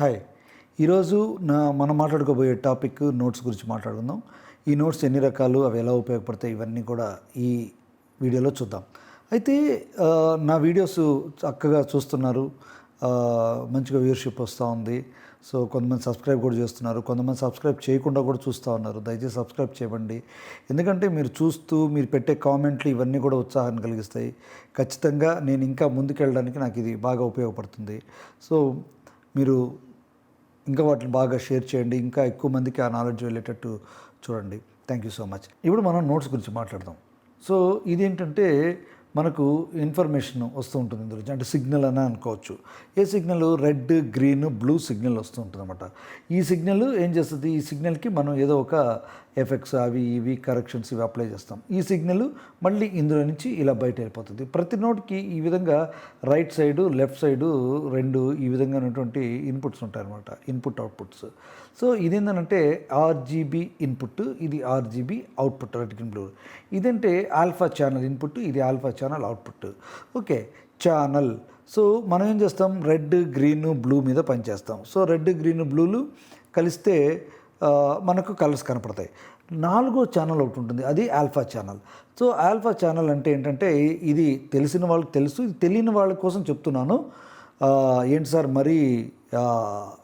Hi. ఈరోజు నా మనం మాట్లాడుకోబోయే టాపిక్ నోట్స్ గురించి మాట్లాడుకుందాం. ఈ నోట్స్ ఎన్ని రకాలు అవి ఎలా ఉపయోగపడతాయి ఇవన్నీ కూడా ఈ వీడియోలో చూద్దాం. అయితే నా వీడియోస్ చక్కగా చూస్తున్నారు. మంచిగా వ్యూర్షిప్ వస్తూ ఉంది. సో కొంతమంది సబ్స్క్రైబ్ కూడా చేస్తున్నారు. కొంతమంది సబ్స్క్రైబ్ చేయకుండా కూడా చూస్తూ ఉన్నారు. దయచేసి సబ్స్క్రైబ్ చేయండి ఎందుకంటే మీరు చూస్తూ మీరు పెట్టే కామెంట్లు ఇవన్నీ కూడా ఉత్సాహాన్ని కలిగిస్తాయి. ఖచ్చితంగా నేను ఇంకా ముందుకెళ్ళడానికి నాకు ఇది బాగా ఉపయోగపడుతుంది. సో మీరు ఇంకా వాటిని బాగా షేర్ చేయండి ఇంకా ఎక్కువ మందికి ఆ నాలెడ్జ్ వెళ్ళేటట్టు చూడండి. థ్యాంక్ యూ సో మచ్ ఇప్పుడు మనం నోట్స్ గురించి మాట్లాడదాం. సో ఇదేంటంటే మనకు ఇన్ఫర్మేషన్ వస్తూ ఉంటుంది ఇందులో. అంటే సిగ్నల్ అని అనుకోవచ్చు. ఏ signal red green blue signal వస్తూ ఉంటుంది అనమాట ఈ సిగ్నల్ ఏం చేస్తుంది? ఈ సిగ్నల్కి మనం ఏదో ఒక ఎఫెక్ట్స్ అవి ఇవి కరెక్షన్స్ ఇవి అప్లై చేస్తాం. ఈ సిగ్నల్ మళ్ళీ ఇందులో నుంచి ఇలా బయట వెళ్ళిపోతుంది. ప్రతి నోట్కి ఈ విధంగా రైట్ సైడు లెఫ్ట్ సైడు రెండు ఈ విధంగా ఉన్నటువంటి ఇన్పుట్స్ ఉంటాయన్నమాట. ఇన్పుట్ అవుట్పుట్స్ సో ఇదేంటంటే ఆర్జీబీ ఇన్పుట్ ఇది RGB output red green blue. ఇదంటే ఆల్ఫా ఛానల్ ఇన్పుట్ ఇది alpha channel output. Okay channel. So మనం ఏం చేస్తాం? రెడ్ గ్రీన్ బ్లూ మీద పనిచేస్తాం. సో రెడ్ గ్రీన్ బ్లూలు కలిస్తే మనకు కలర్స్ కనపడతాయి. నాలుగో ఛానల్ ఒకటి ఉంటుంది అది alpha channel. So alpha channel అంటే ఏంటంటే ఇది తెలిసిన వాళ్ళకి తెలుసు ఇది తెలియని వాళ్ళ కోసం చెప్తున్నాను. ఏంటి సార్ మరీ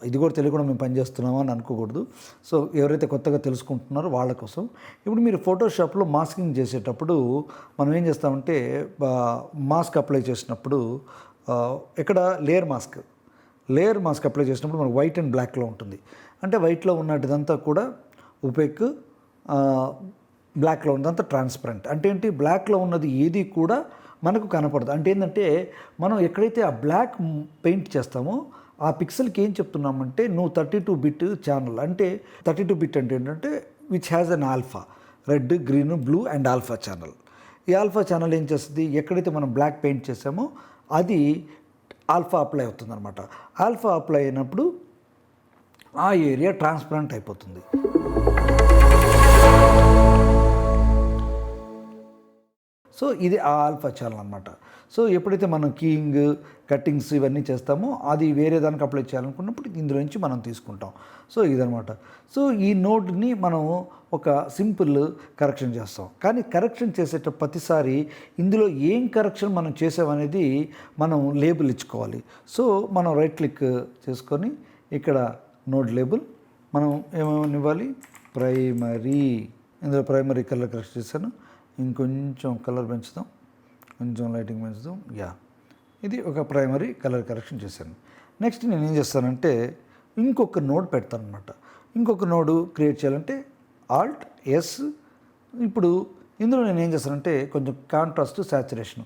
ఇది కూడా తెలియకుండా మేము పనిచేస్తున్నామా అని అనుకోకూడదు. సో ఎవరైతే కొత్తగా తెలుసుకుంటున్నారో వాళ్ళ కోసం. ఇప్పుడు మీరు ఫోటోషాప్లో మాస్కింగ్ చేసేటప్పుడు మనం ఏం చేస్తామంటే మాస్క్ అప్లై చేసినప్పుడు ఇక్కడ layer mask. Layer mask apply చేసినప్పుడు మనకు వైట్ అండ్ బ్లాక్లో ఉంటుంది. అంటే వైట్లో ఉన్నటిదంతా కూడా ఉపేక్ బ్లాక్లో ఉన్నదంతా ట్రాన్స్పరెంట్. అంటే ఏంటి? బ్లాక్లో ఉన్నది ఏది కూడా మనకు కనపడదు. అంటే ఏంటంటే మనం ఎక్కడైతే ఆ బ్లాక్ పెయింట్ చేస్తామో ఆ పిక్సెల్కి ఏం చెప్తున్నామంటే నువ్వు థర్టీ టూ బిట్ ఛానల్ అంటే థర్టీ టూ బిట్ అంటే ఏంటంటే which has an alpha red green blue and alpha channel ఈ ఆల్ఫా ఛానల్ ఏం చేస్తుంది? ఎక్కడైతే మనం బ్లాక్ పెయింట్ చేసామో అది ఆల్ఫా అప్లై అవుతుంది అనమాట ఆల్ఫా అప్లై అయినప్పుడు ఆ ఏరియా ట్రాన్స్పరెంట్ అయిపోతుంది. సో ఇది ఆ ఆల్ఫా ఛానల్ అనమాట సో ఎప్పుడైతే మనం కీయింగ్ కట్టింగ్స్ ఇవన్నీ చేస్తామో అది వేరే దానికి అప్లై చేయాలనుకున్నప్పుడు ఇందులో నుంచి మనం తీసుకుంటాం. సో ఇదనమాట సో ఈ నోట్ని మనం ఒక సింపుల్ కరెక్షన్ చేస్తాం. కానీ కరెక్షన్ చేసేట ప్రతిసారి ఇందులో ఏం కరెక్షన్ మనం చేసామనేది మనం లేబుల్ ఇచ్చుకోవాలి. సో మనం రైట్ క్లిక్ చేసుకొని ఇక్కడ నోట్ లేబుల్ మనం ఏమేమి ఇవ్వాలి? ప్రైమరీ. ఇందులో ప్రైమరీ కలర్ కరెక్ట్ చేశాను. ఇంకొంచెం కలర్ పెంచుదాం. కొంచెం లైటింగ్ పెంచుదాం. యా. ఇది ఒక ప్రైమరీ కలర్ కరెక్షన్ చేశాను. నెక్స్ట్ నేను ఏం చేస్తానంటే ఇంకొక నోడ్ పెడతాను అనమాట ఇంకొక నోడు క్రియేట్ చేయాలంటే ఆల్ట్ ఎస్. ఇప్పుడు ఇందులో నేను ఏం చేస్తానంటే కొంచెం కాంట్రాస్ట్ సాచురేషన్.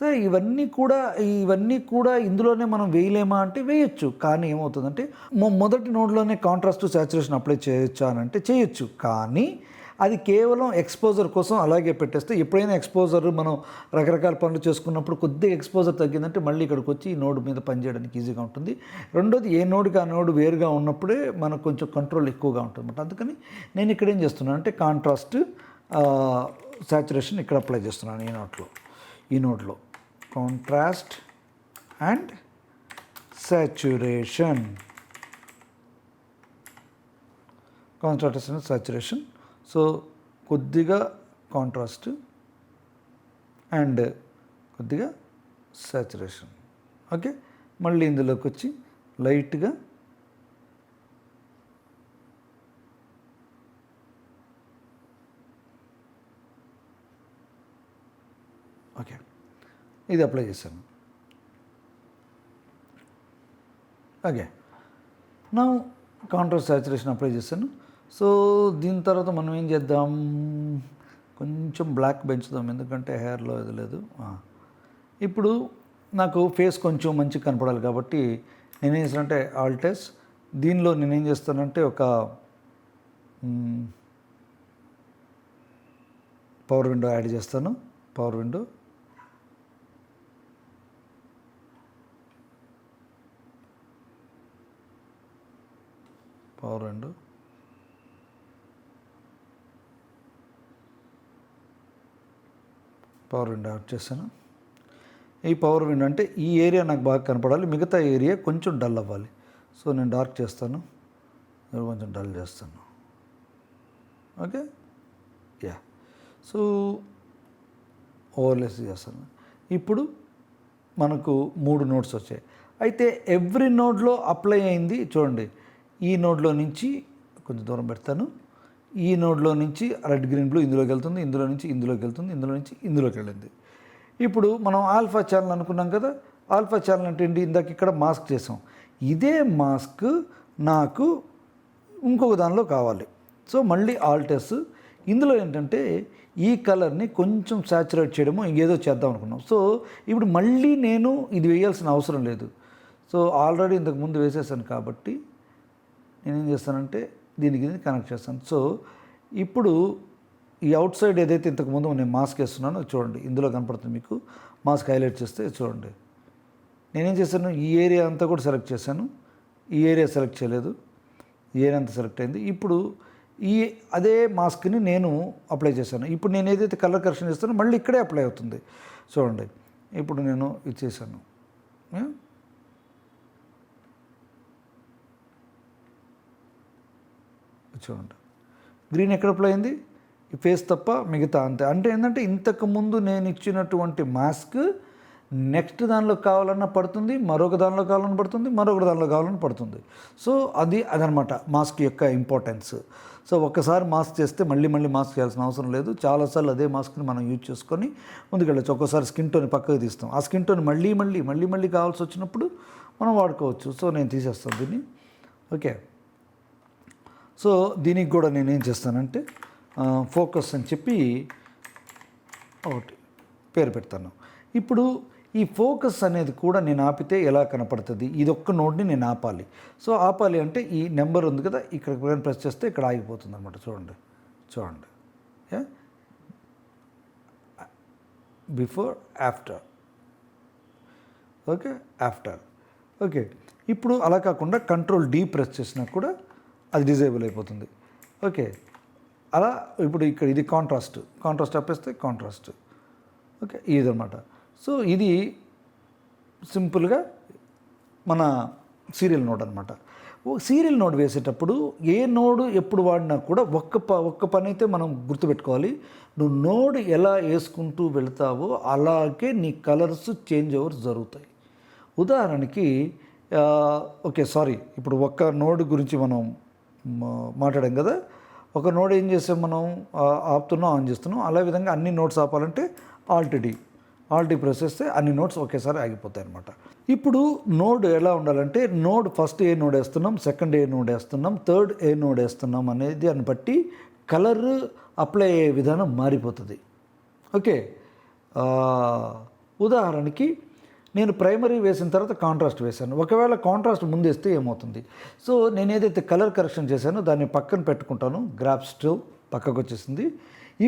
సరే ఇవన్నీ కూడా ఇవన్నీ కూడా ఇందులోనే మనం వేయలేమా అంటే వేయచ్చు. కానీ ఏమవుతుందంటే మొదటి నోడ్లోనే కాంట్రాస్ట్ సాచురేషన్ అప్లై చేయొచ్చా అని అంటే చేయొచ్చు. కానీ అది కేవలం ఎక్స్పోజర్ కోసం అలాగే పెట్టేస్తే ఎప్పుడైనా ఎక్స్పోజర్ మనం రకరకాల పనులు చేసుకున్నప్పుడు కొద్దిగా ఎక్స్పోజర్ తగ్గిందంటే మళ్ళీ ఇక్కడికి వచ్చి ఈ నోడ్ మీద పనిచేయడానికి ఈజీగా ఉంటుంది. రెండోది ఏ నోడ్కి ఆ నోడ్ వేరుగా ఉన్నప్పుడే మనకు కొంచెం కంట్రోల్ ఎక్కువగా ఉంటుంది అనమాట అందుకని నేను ఇక్కడ ఏం చేస్తున్నాను అంటే కాంట్రాస్ట్ సాచురేషన్ ఇక్కడ అప్లై చేస్తున్నాను ఈ నోట్లో. ఈ నోట్లో. Contrast and saturation contrast saturation so కొద్దిగా కాంట్రాస్ట్ అండ్ కొద్దిగా సాచురేషన్ ఓకే మళ్ళీ ఇందులోకి వచ్చి లైట్గా ఓకే ఇది అప్లై చేశాను. ఓకే నా కాంట్రాస్ట్ సాచురేషన్ అప్లై చేశాను. సో దీని తర్వాత మనం ఏం చేద్దాం? కొంచెం బ్లాక్ పెంచుదాం ఎందుకంటే హెయిర్లో ఇది లేదు. ఇప్పుడు నాకు ఫేస్ కొంచెం మంచిగా కనపడాలి కాబట్టి నేనేం చేస్తానంటే ఆల్టెస్ దీనిలో నేనేం చేస్తానంటే ఒక పవర్ విండో యాడ్ చేస్తాను. Power window power window power window off చేశాను. ఈ పవర్ విండో అంటే ఈ ఏరియా నాకు బాగా కనపడాలి మిగతా ఏరియా కొంచెం డల్ అవ్వాలి. సో నేను డార్క్ చేస్తాను. కొంచెం డల్ చేస్తాను. ఓకే? యా సో ఓవర్లెస్ చేస్తాను. ఇప్పుడు మనకు మూడు నోట్స్ వచ్చాయి. అయితే ఎవ్రీ నోడ్లో అప్లై అయింది చూడండి. ఈ నోడ్లో నుంచి కొంచెం దూరం పెడతాను. ఈ నోడ్లో నుంచి రెడ్ గ్రీన్ బ్లూ ఇందులోకి వెళ్తుంది ఇందులో నుంచి ఇందులోకి వెళ్తుంది ఇందులో నుంచి ఇందులోకి వెళ్ళింది. ఇప్పుడు మనం ఆల్ఫా ఛానల్ అనుకున్నాం కదా ఆల్ఫా ఛానల్ అంటే ఏంటి? ఇందాక ఇక్కడ మాస్క్ చేసాం. ఇదే మాస్క్ నాకు ఇంకొక దానిలో కావాలి. సో మళ్ళీ ఆల్టెస్ ఇందులో ఏంటంటే ఈ కలర్ని కొంచెం సాచురేట్ చేయడము ఇంకేదో చేద్దాం అనుకున్నాం. సో ఇప్పుడు మళ్ళీ నేను ఇది వేయాల్సిన అవసరం లేదు. సో ఆల్రెడీ ఇంతకు ముందు వేసేసాను కాబట్టి నేనేం చేస్తానంటే దీనికి ఇది కనెక్ట్ చేస్తాను. సో ఇప్పుడు ఈ అవుట్ సైడ్ ఏదైతే ఇంతకుముందు నేను మాస్క్ వేస్తున్నానో చూడండి. ఇందులో కనపడుతుంది మీకు. మాస్క్ హైలైట్ చేస్తే చూడండి. నేనేం చేశాను? ఈ ఏరియా అంతా కూడా సెలెక్ట్ చేశాను. ఈ ఏరియా సెలెక్ట్ చేయలేదు. ఈ ఏరియా అంతా సెలెక్ట్ అయింది. ఇప్పుడు ఈ అదే మాస్క్ని నేను అప్లై చేశాను. ఇప్పుడు నేను ఏదైతే కలర్ కరెక్షన్ చేస్తానో మళ్ళీ ఇక్కడే అప్లై అవుతుంది. చూడండి. ఇప్పుడు నేను ఇది చేశాను. చూడండి గ్రీన్ ఎక్కడ అప్లై అయింది? ఈ ఫేస్ తప్ప మిగతా అంతే. అంటే ఏంటంటే ఇంతకు ముందు నేను ఇచ్చినటువంటి మాస్క్ నెక్స్ట్ దానిలో కావాలన్నా పడుతుంది మరొక దానిలో కావాలని పడుతుంది మరొక దానిలో కావాలని పడుతుంది. సో అది అదనమాట మాస్క్ యొక్క ఇంపార్టెన్స్ సో ఒక్కసారి మాస్క్ చేస్తే మళ్ళీ మళ్ళీ మాస్క్ చేయాల్సిన అవసరం లేదు. చాలాసార్లు అదే మాస్క్ని మనం యూజ్ చేసుకొని ముందుకెళ్ళచ్చు. ఒక్కోసారి స్కిన్ టోన్ పక్కకు తీస్తాం. ఆ స్కిన్ టోన్ మళ్ళీ మళ్ళీ మళ్ళీ మళ్ళీ కావాల్సి వచ్చినప్పుడు మనం వాడుకోవచ్చు. సో నేను తీసేస్తాను దీన్ని. ఓకే సో దీనికి కూడా నేను ఏం చేస్తానంటే ఫోకస్ అని చెప్పి ఒకటి పేరు పెడతాను. ఇప్పుడు ఈ ఫోకస్ అనేది కూడా నేను ఆపితే ఎలా కనపడుతుంది? ఇది ఒక్క నోట్ని నేను ఆపాలి. సో ఆపాలి అంటే ఈ నెంబర్ ఉంది కదా ఇక్కడ ప్రెస్ చేస్తే ఇక్కడ ఆగిపోతుంది అనమాట చూడండి. చూడండి before after. Okay? After. Okay. ఇప్పుడు అలా కాకుండా కంట్రోల్ డీ ప్రెస్ చేసినా కూడా అది డిజేబుల్ అయిపోతుంది. ఓకే. అలా ఇప్పుడు ఇక్కడ ఇది కాంట్రాస్ట్. కాంట్రాస్ట్ అప్పేస్తే కాంట్రాస్ట్. ఓకే. ఇదనమాట సో ఇది సింపుల్గా మన సీరియల్ నోడ్ అనమాట సీరియల్ నోడ్ వేసేటప్పుడు ఏ నోడు ఎప్పుడు వాడినా కూడా ఒక్క ప ఒక్క పని అయితే మనం గుర్తుపెట్టుకోవాలి. నువ్వు నోడ్ ఎలా వేసుకుంటూ వెళ్తావో అలాగే నీ కలర్స్ చేంజ్ ఓవర్స్ జరుగుతాయి. ఉదాహరణకి ఓకే సారీ. ఇప్పుడు ఒక్క నోడ్ గురించి మనం మాట్లాడాం కదా. ఒక నోడ్ ఏం చేసాం మనం? ఆపుతున్నాం ఆన్ చేస్తున్నాం. అలా విధంగా అన్ని నోట్స్ ఆపాలంటే ఆల్రెడీ ఆల్టీ ప్రెస్ చేస్తే అన్ని నోట్స్ ఒకేసారి ఆగిపోతాయి అనమాట ఇప్పుడు నోడ్ ఎలా ఉండాలంటే నోడ్ ఫస్ట్ ఏ నోడ్ వేస్తున్నాం సెకండ్ ఏ నోడ్ వేస్తున్నాం థర్డ్ ఏ నోడ్ వేస్తున్నాం అనేది దాన్ని బట్టి కలర్ అప్లై అయ్యే విధానం మారిపోతుంది. ఓకే. ఉదాహరణకి నేను ప్రైమరీ వేసిన తర్వాత కాంట్రాస్ట్ వేశాను. ఒకవేళ కాంట్రాస్ట్ ముందేస్తే ఏమవుతుంది? సో నేను ఏదైతే కలర్ కరెక్షన్ చేశానో దాన్ని పక్కన పెట్టుకుంటాను. గ్రాఫ్ స్టిల్ పక్కకు వచ్చేసింది.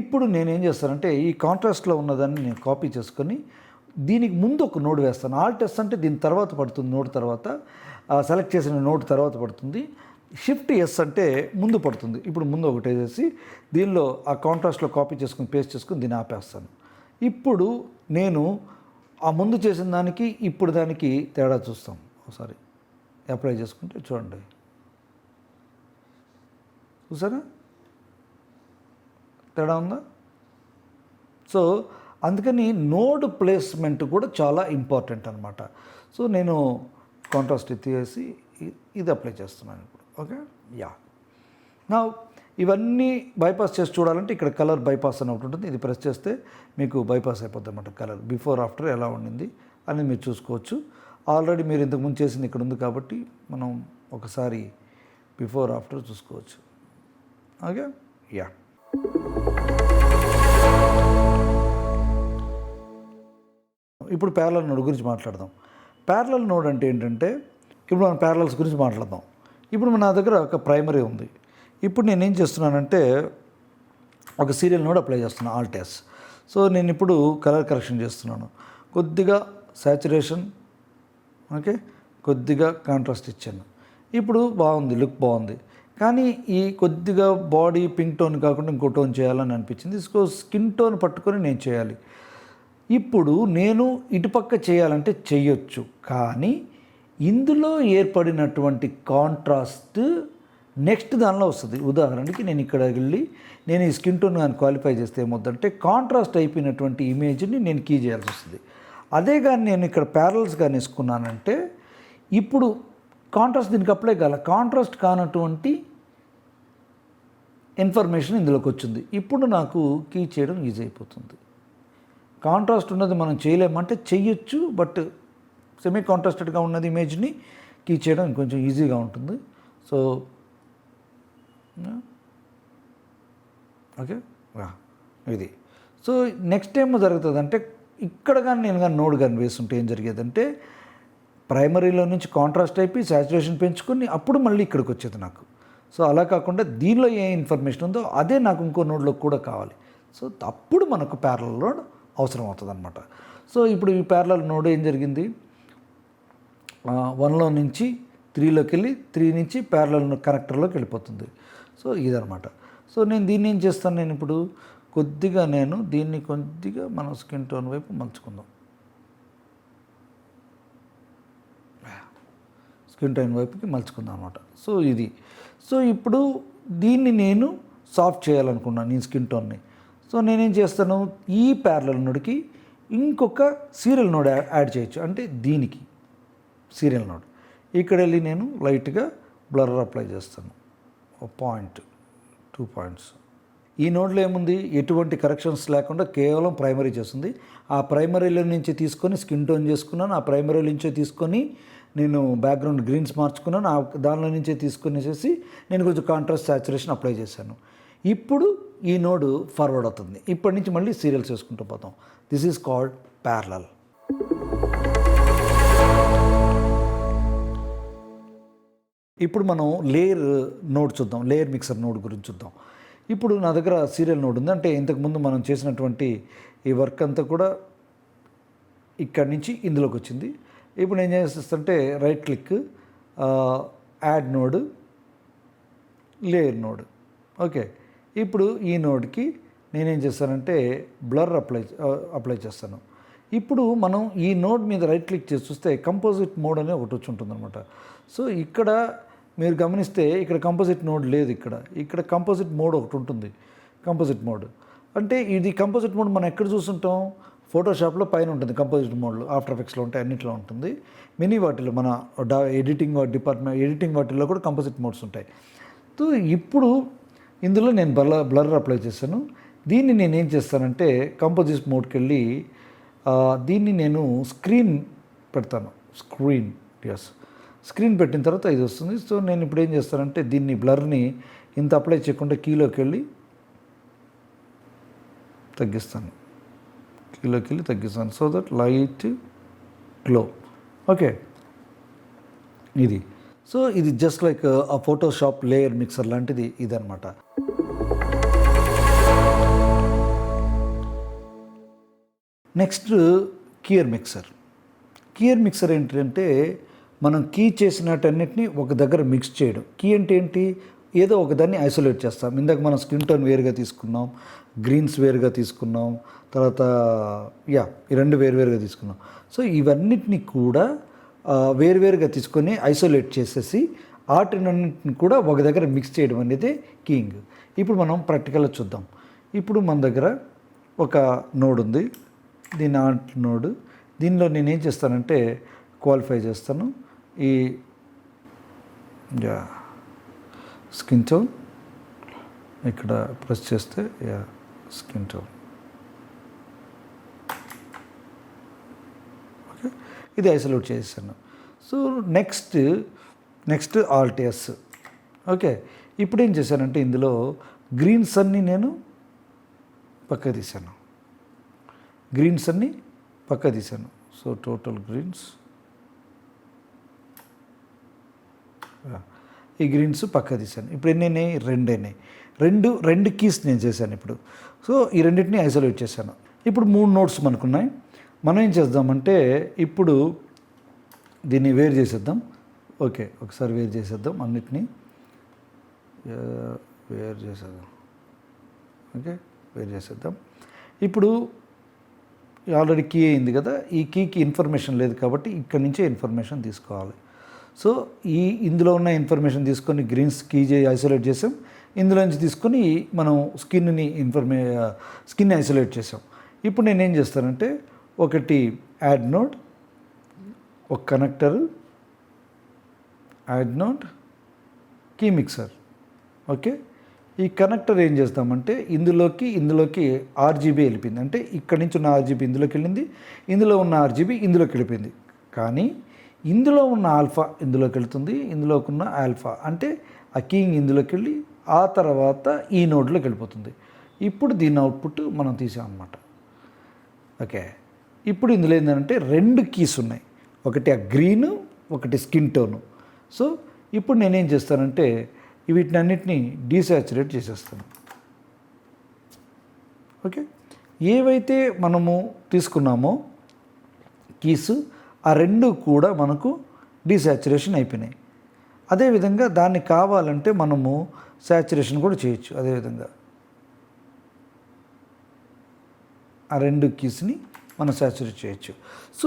ఇప్పుడు నేనేం చేస్తానంటే ఈ కాంట్రాస్ట్లో ఉన్నదాన్ని నేను కాపీ చేసుకొని దీనికి ముందు ఒక నోడ్ వేస్తాను. ఆల్ టెస్ట్ అంటే దీని తర్వాత పడుతుంది నోడ్ తర్వాత. సెలెక్ట్ చేసిన నోట్ తర్వాత పడుతుంది. షిఫ్ట్ ఎస్ అంటే ముందు పడుతుంది. ఇప్పుడు ముందు ఒకటి వేసేసి దీనిలో ఆ కాంట్రాస్ట్లో కాపీ చేసుకుని పేస్ట్ చేసుకుని దీన్ని ఆపేస్తాను. ఇప్పుడు నేను ఆ ముందు చేసిన దానికి ఇప్పుడు దానికి తేడా చూస్తాం. ఒకసారి అప్లై చేసుకుంటే చూడండి. చూసారా? తేడా ఉందా? సో అందుకని నోడ్ ప్లేస్మెంట్ కూడా చాలా ఇంపార్టెంట్ అనమాట సో నేను కాంట్రాస్ట్ తీసేసి ఇది అప్లై చేస్తున్నాను ఇప్పుడు. ఓకే? యా. నా ఇవన్నీ బైపాస్ చేసి చూడాలంటే ఇక్కడ కలర్ బైపాస్ అని ఒకటి ఉంటుంది. ఇది ప్రెస్ చేస్తే మీకు బైపాస్ అయిపోద్ది అనమాట కలర్ బిఫోర్ ఆఫ్టర్ ఎలా ఉండింది అని మీరు చూసుకోవచ్చు. ఆల్రెడీ మీరు ఇంతకుముందు చేసింది ఇక్కడ ఉంది కాబట్టి మనం ఒకసారి బిఫోర్ ఆఫ్టర్ చూసుకోవచ్చు. ఓకే యా ఇప్పుడు ప్యారలల్ నోడ్ గురించి మాట్లాడదాం. ప్యారలల్ నోడ్ అంటే ఏంటంటే ఇప్పుడు మనం ప్యారలల్స్ గురించి మాట్లాడదాం. ఇప్పుడు నా దగ్గర ఒక ప్రైమరీ ఉంది. ఇప్పుడు నేనేం చేస్తున్నానంటే ఒక సీరియల్ నోడ్ అప్లై చేస్తున్నాను ఆల్టెస్ సో నేను ఇప్పుడు కలర్ కరెక్షన్ చేస్తున్నాను. కొద్దిగా సాచురేషన్ ఓకే? కొద్దిగా కాంట్రాస్ట్ ఇచ్చాను. ఇప్పుడు బాగుంది లుక్ బాగుంది. కానీ ఈ కొద్దిగా బాడీ పింక్ టోన్ కాకుండా ఇంకో టోన్ చేయాలని అనిపించింది. సో స్కిన్ టోన్ పట్టుకొని నేను చేయాలి. ఇప్పుడు నేను ఇటుపక్క చేయాలంటే చెయ్యొచ్చు కానీ ఇందులో ఏర్పడినటువంటి కాంట్రాస్ట్ నెక్స్ట్ దానిలో వస్తుంది. ఉదాహరణకి నేను ఇక్కడ వెళ్ళి నేను ఈ స్కిన్ టోన్ కానీ క్వాలిఫై చేస్తే ఏమవుతుందంటే కాంట్రాస్ట్ అయిపోయినటువంటి ఇమేజ్ని నేను కీ చేయాల్సి వస్తుంది. అదే కానీ నేను ఇక్కడ ప్యారల్స్ కానీ వేసుకున్నానంటే ఇప్పుడు కాంట్రాస్ట్ దీనికి అప్లై కాల. కాంట్రాస్ట్ కానటువంటి ఇన్ఫర్మేషన్ ఇందులోకి వచ్చింది. ఇప్పుడు నాకు కీ చేయడం ఈజీ అయిపోతుంది. కాంట్రాస్ట్ ఉన్నది మనం చేయలేమంటే చెయ్యొచ్చు బట్ సెమీ కాంట్రాస్టెడ్గా ఉన్నది ఇమేజ్ని కీ చేయడం కొంచెం ఈజీగా ఉంటుంది. సో ఓకే ah, ఇది. సో నెక్స్ట్ ఏమో జరుగుతుంది అంటే ఇక్కడ కానీ నేను కానీ నోడ్ కానీ వేస్తుంటే ఏం జరిగేదంటే ప్రైమరీలో నుంచి కాంట్రాస్ట్ అయిపోయి సాచురేషన్ పెంచుకొని అప్పుడు మళ్ళీ ఇక్కడికి వచ్చేది నాకు. సో అలా కాకుండా దీనిలో ఏ ఇన్ఫర్మేషన్ ఉందో అదే నాకు ఇంకో నోడ్లో కూడా కావాలి. సో అప్పుడు మనకు ప్యారల నోడ్ అవసరం అవుతుంది అనమాట సో ఇప్పుడు ఈ ప్యారల నోడ్ ఏం జరిగింది? వన్లో నుంచి త్రీలోకి వెళ్ళి త్రీ నుంచి ప్యారల కనెక్టర్లోకి వెళ్ళిపోతుంది. సో ఇదనమాట సో నేను దీన్ని ఏం చేస్తాను నేను ఇప్పుడు? కొద్దిగా నేను దీన్ని కొద్దిగా మనం స్కిన్ టోన్ వైపు మలుచుకుందాం. స్కిన్ టోన్ వైపుకి మలుచుకుందాం అనమాట సో ఇది. సో ఇప్పుడు దీన్ని నేను సాఫ్ట్ చేయాలనుకున్నాను ఈ స్కిన్ టోన్ని. సో నేనేం చేస్తాను? ఈ ప్యారల నోడ్కి ఇంకొక సీరియల్ నోడ్ యా- యాడ్ చేయొచ్చు. అంటే దీనికి సీరియల్ నోడ్. ఇక్కడ వెళ్ళి నేను లైట్గా బ్లర్ అప్లై చేస్తాను. Point two points. ఈ నోడ్లో ఏముంది? ఎటువంటి కరెక్షన్స్ లేకుండా కేవలం ప్రైమరీ చేస్తుంది. ఆ ప్రైమరీలో నుంచి తీసుకొని స్కిన్ టోన్ చేసుకున్నాను. ఆ ప్రైమరీ నుంచే తీసుకొని నేను బ్యాక్గ్రౌండ్ గ్రీన్స్ మార్చుకున్నాను. ఆ దానిలో నుంచే తీసుకునేసేసి నేను కొంచెం కాంట్రాస్ట్ సాచురేషన్ అప్లై చేశాను. ఇప్పుడు ఈ నోడు ఫార్వర్డ్ అవుతుంది. ఇప్పటి నుంచి మళ్ళీ సీరియల్స్ చేసుకుంటూ పోతాం. దిస్ ఈజ్ కాల్డ్ ప్యారలల్ ఇప్పుడు మనం లేయర్ నోడ్ చూద్దాం లేయర్ మిక్సర్ నోడ్ గురించి చూద్దాం. ఇప్పుడు నా దగ్గర సీరియల్ నోడ్ ఉంది. అంటే ఇంతకుముందు మనం చేసినటువంటి ఈ వర్క్ అంతా కూడా ఇక్కడి నుంచి ఇందులోకి వచ్చింది. ఇప్పుడు నేను చేసేస్తుంటే right click add node layer node okay. ఇప్పుడు ఈ నోడ్కి నేనేం చేస్తానంటే బ్లర్ అప్లై అప్లై చేస్తాను. ఇప్పుడు మనం ఈ నోడ్ మీద రైట్ క్లిక్ చేసి చూస్తే కంపోజిట్ మోడ్ అనే ఒకటి వచ్చి ఉంటుందన్నమాట. సో ఇక్కడ మీరు గమనిస్తే ఇక్కడ కంపోజిట్ మోడ్ లేదు ఇక్కడ. ఇక్కడ కంపోజిట్ మోడ్ ఒకటి ఉంటుంది. కంపోజిట్ మోడ్ అంటే ఇది కంపోజిట్ మోడ్ మనం ఎక్కడ చూస్తుంటాం? ఫోటోషాప్లో పైన ఉంటుంది కంపోజిట్ మోడ్లో ఆఫ్టర్ ఎఫెక్ట్స్లో ఉంటాయి అన్నింటిలో ఉంటుంది. మినీ వాటిలో మన డా ఎడిటింగ్ డిపార్ట్మెంట్ ఎడిటింగ్ వాటిల్లో కూడా కంపోజిట్ మోడ్స్ ఉంటాయి. సో ఇప్పుడు ఇందులో నేను బ్లర్ బ్లర్ అప్లై చేశాను. దీన్ని నేను ఏం చేస్తానంటే కంపోజిట్ మోడ్కి వెళ్ళి దీన్ని నేను స్క్రీన్ పెడతాను. స్క్రీన్ ఎస్ స్క్రీన్ పెట్టిన తర్వాత ఇది వస్తుంది. సో నేను ఇప్పుడు ఏం చేస్తానంటే దీన్ని బ్లర్ని ఇంత అప్లై చేయకుండా కీలోకి వెళ్ళి తగ్గిస్తాను. కీలోకి వెళ్ళి తగ్గిస్తాను. So that light glow. Okay. ఇది. సో ఇది just like uh Photoshop layer mixer లాంటిది ఇదనమాట next keyer mixer. Keyer mixer ఏంటంటే మనం కీ చేసినటన్నిటిని ఒక దగ్గర మిక్స్ చేయడం. కీ అంటే ఏంటి? ఏదో ఒకదాన్ని ఐసోలేట్ చేస్తాం. ఇందాక మనం స్కిన్ టోన్ వేరుగా తీసుకున్నాం గ్రీన్స్ వేరుగా తీసుకున్నాం తర్వాత యా ఈ రెండు వేరువేరుగా తీసుకున్నాం. సో ఇవన్నిటిని కూడా వేరువేరుగా తీసుకొని ఐసోలేట్ చేసేసి వాటినన్నింటిని కూడా ఒక దగ్గర మిక్స్ చేయడం అనేది కీయింగ్ ఇప్పుడు మనం ప్రాక్టికల్గా చూద్దాం. ఇప్పుడు మన దగ్గర ఒక నోడ్ ఉంది. దీని ఆంట్ నోడ్ దీనిలో నేను ఏం చేస్తానంటే క్వాలిఫై చేస్తాను. ఈ యా స్కిన్ టోన్ ఇక్కడ ప్రెస్ చేస్తే యా స్కిన్ టోన్ ఓకే ఇది ఐసోలేట్ చేసాను so next next alt S okay ఇప్పుడు ఏం చేశానంటే ఇందులో గ్రీన్స్ అన్నీ నేను పక్క తీశాను. గ్రీన్స్ అన్నీ పక్క తీశాను. సో టోటల్ గ్రీన్స్ ఈ గ్రీన్స్ పక్క తీశాను. ఇప్పుడు ఎన్ని అయినాయి రెండు అయినాయి రెండు రెండు కీస్ నేను చేశాను ఇప్పుడు. సో ఈ రెండింటిని ఐసోలేట్ చేశాను. ఇప్పుడు మూడు నోట్స్ మనకున్నాయి. మనం ఏం చేద్దామంటే ఇప్పుడు దీన్ని వేరు చేసేద్దాం. ఓకే ఒకసారి వేరు చేసేద్దాం అన్నిటినీ. వేరు చేసేద్దాం. ఓకే వేరు చేసేద్దాం. ఇప్పుడు ఆల్రెడీ కీ అయింది కదా ఈ కీకి ఇన్ఫర్మేషన్ లేదు కాబట్టి ఇక్కడ నుంచే ఇన్ఫర్మేషన్ తీసుకోవాలి. సో ఈ ఇందులో ఉన్న ఇన్ఫర్మేషన్ తీసుకొని గ్రీన్స్ కీ చేసి ఐసోలేట్ చేసాం. ఇందులో నుంచి తీసుకొని మనం స్కిన్ని ఇన్ఫర్మే స్కిన్ ఐసోలేట్ చేసాం. ఇప్పుడు నేనేం చేస్తానంటే ఒకటి యాడ్ నోట్ ఒక connector add node key mixer. Okay? ఈ కనెక్టర్ ఏం చేస్తామంటే ఇందులోకి ఇందులోకి ఆర్జీబీ వెళ్ళిపోయింది. అంటే ఇక్కడ నుంచి ఉన్న ఆర్జీబీ ఇందులోకి వెళ్ళింది ఇందులో ఉన్న ఆర్జీబీ ఇందులోకి వెళ్ళిపోయింది. కానీ ఇందులో ఉన్న ఆల్ఫా ఇందులోకి వెళ్తుంది ఇందులోకి ఉన్న ఆల్ఫా. అంటే ఆ కీయింగ్ ఇందులోకి వెళ్ళి ఆ తర్వాత ఈ నోడ్లోకి వెళ్ళిపోతుంది. ఇప్పుడు దీని అవుట్పుట్ మనం తీసామన్నమాట. ఓకే. ఇప్పుడు ఇందులో ఏంటంటే రెండు కీస్ ఉన్నాయి. ఒకటి ఆ గ్రీన్ ఒకటి స్కిన్ టోను సో ఇప్పుడు నేనేం చేస్తానంటే వీటిని అన్నిటినీ డీసాచురేట్ చేసేస్తాను. ఓకే. ఏవైతే మనము తీసుకున్నామో కీస్ ఆ రెండు కూడా మనకు డీసాచురేషన్ అయిపోయినాయి. అదేవిధంగా దాన్ని కావాలంటే మనము శాచురేషన్ కూడా చేయొచ్చు అదేవిధంగా ఆ రెండు కీస్ని మనం శాచురేట్ చేయొచ్చు. సో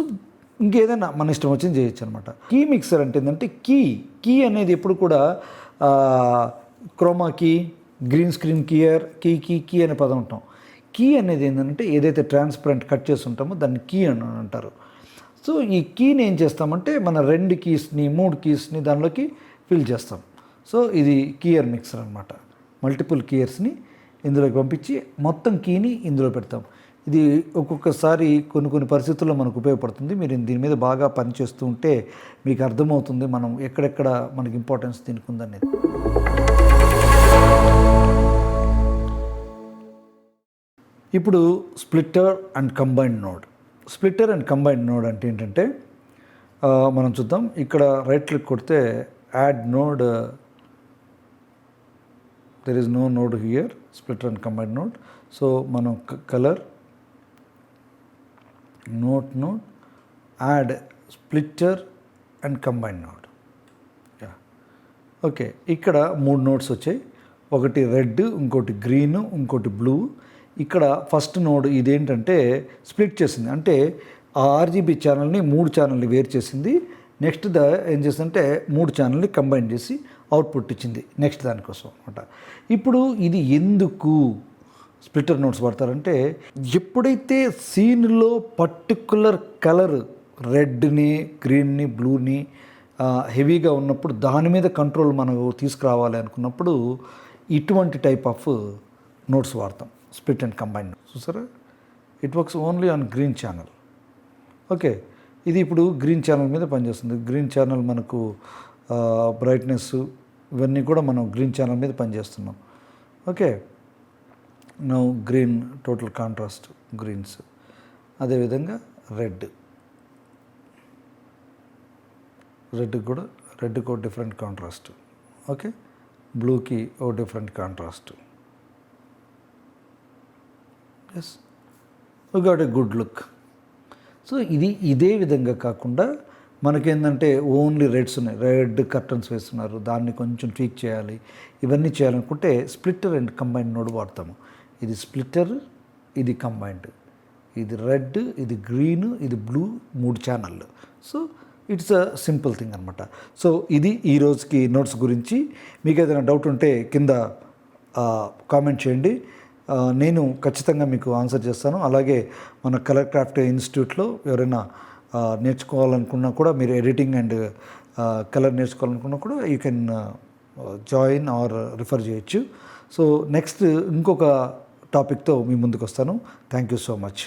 ఇంకేదైనా మన ఇష్టం వచ్చింది చేయొచ్చు అనమాట కీ మిక్సర్ అంటే ఏంటంటే కీ కీ అనేది ఎప్పుడు కూడా chroma key green screen keyer key key key అనే పదం ఉంటాం. కీ అనేది ఏంటంటే ఏదైతే ట్రాన్స్పరెంట్ కట్ చేసి ఉంటామో దాన్ని కీ అని అంటారు. సో ఈ కీని ఏం చేస్తామంటే మన రెండు కీస్ని మూడు కీస్ని దానిలోకి ఫిల్ చేస్తాం. సో ఇది కీయర్ మిక్సర్ అనమాట మల్టిపుల్ కీయర్స్ని ఇందులోకి పంపించి మొత్తం కీని ఇందులో పెడతాం. ఇది ఒక్కొక్కసారి కొన్ని కొన్ని పరిస్థితుల్లో మనకు ఉపయోగపడుతుంది. మీరు దీని మీద బాగా పనిచేస్తూ ఉంటే మీకు అర్థమవుతుంది మనం ఎక్కడెక్కడ మనకి ఇంపార్టెన్స్ దీనికి ఉందనేది. ఇప్పుడు splitter and combined node. Splitter and combined node అంటే ఏంటంటే మనం చూద్దాం. ఇక్కడ రైట్ క్లిక్ కొడితే add node there is no node here splitter and combine node so మనం colour node node add splitter and combine node yeah okay ఇక్కడ మూడు notes వచ్చాయి. ఒకటి రెడ్ ఇంకోటి గ్రీన్ ఇంకోటి బ్లూ ఇక్కడ ఫస్ట్ నోడ్ ఇదేంటంటే స్ప్లిట్ చేసింది. అంటే ఆ ఆర్జీబీ ఛానల్ని మూడు ఛానల్ని వేరు చేసింది. నెక్స్ట్ ద ఏం చేసిందంటే మూడు ఛానల్ని కంబైన్ చేసి అవుట్పుట్ ఇచ్చింది. నెక్స్ట్ దానికోసం అనమాట ఇప్పుడు ఇది ఎందుకు స్ప్లిటర్ నోట్స్ వాడతారంటే ఎప్పుడైతే సీన్లో పర్టికులర్ కలర్ రెడ్ని గ్రీన్ని బ్లూని హెవీగా ఉన్నప్పుడు దాని మీద కంట్రోల్ మనం తీసుకురావాలి అనుకున్నప్పుడు ఇటువంటి టైప్ ఆఫ్ నోట్స్ వాడతాం. స్ప్లిట్ అండ్ కంబైన్ చూసారా? It works only on green channel okay ఇది ఇప్పుడు గ్రీన్ ఛానల్ మీద పనిచేస్తుంది. గ్రీన్ ఛానల్ మనకు బ్రైట్నెస్ ఇవన్నీ కూడా మనం గ్రీన్ ఛానల్ మీద పనిచేస్తున్నాం. Okay now green total contrast greens అదేవిధంగా రెడ్ రెడ్ కూడా రెడ్కి ఒక డిఫరెంట్ కాంట్రాస్ట్ ఓకే బ్లూకి ఓ different contrast yes got a good look so ఇది ఇదే విధంగా కాకుండా మనకేంటంటే ఓన్లీ రెడ్స్ ఉన్నాయి. రెడ్ కర్టన్స్ వేస్తున్నారు. దాన్ని కొంచెం ట్వీక్ చేయాలి. ఇవన్నీ చేయాలనుకుంటే స్ప్లిట్టర్ అండ్ కంబైండ్ నోడ్ వాడతాము. ఇది స్ప్లిట్టర్ ఇది కంబైండ్ ఇది రెడ్ ఇది గ్రీన్ ఇది బ్లూ మూడు ఛానళ్ళు. So it's a simple thing అనమాట సో ఇది ఈ రోజుకి నోట్స్ గురించి. మీకు ఏదైనా డౌట్ ఉంటే కింద కామెంట్ చేయండి. నేను ఖచ్చితంగా మీకు ఆన్సర్ చేస్తాను. అలాగే మన కలర్ క్రాఫ్ట్ ఇన్స్టిట్యూట్లో ఎవరైనా నేర్చుకోవాలనుకున్నా కూడా మీరు ఎడిటింగ్ అండ్ కలర్ నేర్చుకోవాలనుకున్నా కూడా you can join or refer చేయొచ్చు. సో నెక్స్ట్ ఇంకొక టాపిక్తో మీ ముందుకు వస్తాను థ్యాంక్ యూ సో మచ్